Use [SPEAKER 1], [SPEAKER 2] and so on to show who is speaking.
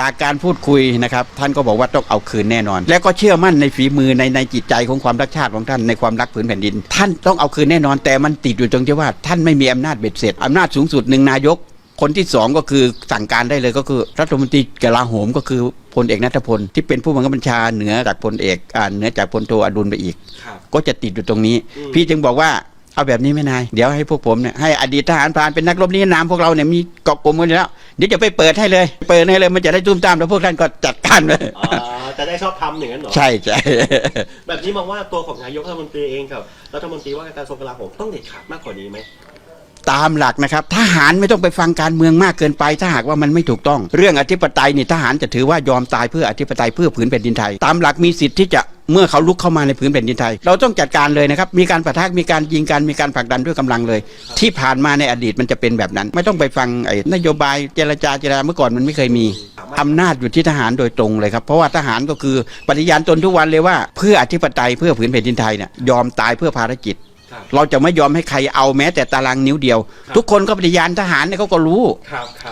[SPEAKER 1] จากการพูดคุยนะครับท่านก็บอกว่าต้องเอาคืนแน่นอน แล้วก็เชื่อมั่นในฝีมือในในจิตใจของความรักชาติของท่านในความรักผืนแผ่นดิน ท่านต้องเอาคืนแน่นอน แต่มันติดอยู่ตรงที่ว่า ท่านไม่มีอำนาจเบ็ดเสร็จอำนาจสูงสุดหนึ่งนายก คนที่สองก็คือสั่งการได้เลยก็คือรัฐมนตรีกลาโหมก็คือพลเอกนัทพลที่เป็นผู้บังคับบัญชาเหนือจากพลเอกอ่าเหนือจากพลโทอดุลไปอีก
[SPEAKER 2] ครับ
[SPEAKER 1] ก็จะติดอยู่ตรงนี้
[SPEAKER 2] อืม
[SPEAKER 1] พี่จึงบอกว่า เอาแบบนี้ไม่นาย เดี๋ยวให้พวกผมเนี่ยให้อดีตทหารพรานเป็นนักรบนิรนามพวกเราเนี่ยมีเกาะกลุ่มกันอยู่แล้ว เดี๋ยวจะไปเปิดให้เลย เปิดให้เลยมันจะได้ตุ้มตามแล้วพวกท่านก็จัดการเลย
[SPEAKER 2] อ่าจะได้ชอบทำอย่างนั้นเหรอ
[SPEAKER 1] ใช่ใช่
[SPEAKER 2] แบบนี้มองว่าตัวของนายกรัฐมนตรีเองกับรัฐมนตรีว่าการกระทรวงกลาโหมต้องเด็ดขาดมากกว่านี้ไหม
[SPEAKER 1] ตามหลักนะครับทหารไม่ต้องไปฟังการเมืองมากเกินไป ถ้าหากว่ามันไม่ถูกต้อง เรื่องอธิปไตยนี่ทหารจะถือว่ายอมตายเพื่ออธิปไตยเพื่อผืนแผ่นดินไทย ตามหลักมีสิทธิ์ที่จะเมื่อเขาลุกเข้ามาในผืนแผ่นดินไทย เราต้องจัดการเลยนะครับ มีการประทะมีการยิงกันมีการผลักดันด้วยกำลังเลย ที่ผ่านมาในอดีตมันจะเป็นแบบนั้น ไม่ต้องไปฟังไอ้นโยบายเจรจาเจรจาเมื่อก่อนมันไม่เคยมีอำนาจอยู่ที่ทหารโดยตรงเลยครับ เพราะว่าทหารก็คือปฏิญาณตนทุกวันเลยว่า เพื่ออธิปไตยเพื่อผืนแผ่นดินไทยเนี่ยยอมตายเพื่อภารกิจ
[SPEAKER 2] ครับ
[SPEAKER 1] เราจะไม่ยอมให้ใครเอาแม้แต่ตารางนิ้วเดียว ทุกคนก็ปฏิญาณทหารเนี่ยเขาก็รู้
[SPEAKER 2] ครับครับ